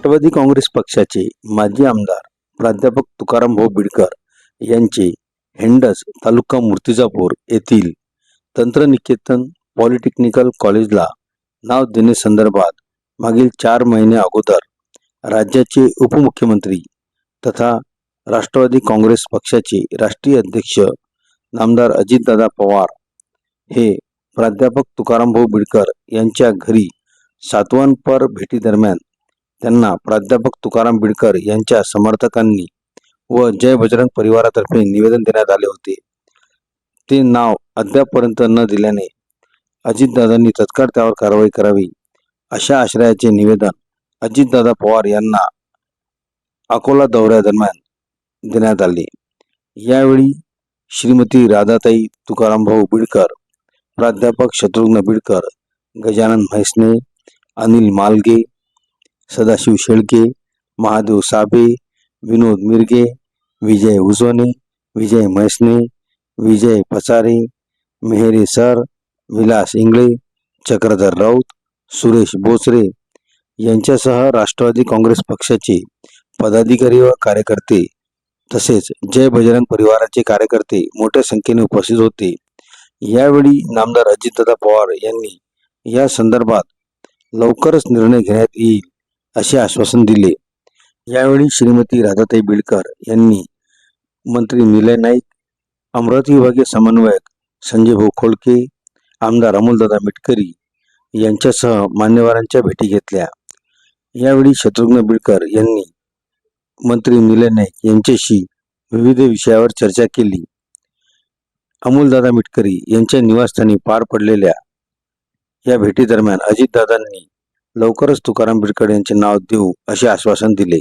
राष्ट्रवादी काँग्रेस पक्षाचे माजी आमदार प्राध्यापक तुकाराम भाऊ बिडकर यांचे हेंडस तालुका मूर्तिजापूर येथील तंत्रनिकेतन पॉलिटेक्निकल कॉलेजला नाव देण्यासंदर्भात मागील चार महिने अगोदर राज्याचे उपमुख्यमंत्री तथा राष्ट्रवादी काँग्रेस पक्षाचे राष्ट्रीय अध्यक्ष नामदार अजितदादा पवार हे प्राध्यापक तुकाराम भाऊ बिडकर यांच्या घरी सातवानपर भेटीदरम्यान त्यांना प्राध्यापक तुकाराम बिडकर यांच्या समर्थकांनी व जय बजरंग परिवारातर्फे निवेदन देण्यात आले होते. ते नाव अद्यापपर्यंत न दिल्याने अजितदादांनी तत्काळ त्यावर कारवाई करावी अशा आश्रयाचे निवेदन अजितदादा पवार यांना अकोला दौऱ्यादरम्यान देण्यात आले. यावेळी श्रीमती राधाताई तुकाराम भाऊ बिडकर प्राध्यापक शत्रुघ्न बिडकर गजानन म्हैसने अनिल मालगे सदाशिव शेळके महादेव साबे विनोद मिरगे विजय उजवणे विजय म्हैसने विजय पचारे मेहरे सर विलास इंगळे चक्रधर राऊत सुरेश बोचरे यांच्यासह राष्ट्रवादी काँग्रेस पक्षाचे पदाधिकारी व कार्यकर्ते तसेच जय बजरंग परिवाराचे कार्यकर्ते मोठ्या संख्येने उपस्थित होते. यावेळी नामदार अजितदादा पवार यांनी या संदर्भात लवकरच निर्णय घेण्यात येईल. असे आश्वासन दिले. यावेळी श्रीमती राधाताई बिडकर यांनी मंत्री निलय नाईक अमरावती विभागीय समन्वयक संजय भाऊ खोडके आमदार अमोलदादा मिटकरी यांच्यासह मान्यवरांच्या भेटी घेतल्या. यावेळी शत्रुघ्न बिडकर यांनी मंत्री निलय नाईक यांच्याशी विविध विषयावर चर्चा केली. अमोलदादा मिटकरी यांच्या निवासस्थानी पार पडलेल्या या भेटीदरम्यान अजितदादांनी लवकरच तुकाराम बिडकर यांचे नाव देऊ असे आश्वासन दिले.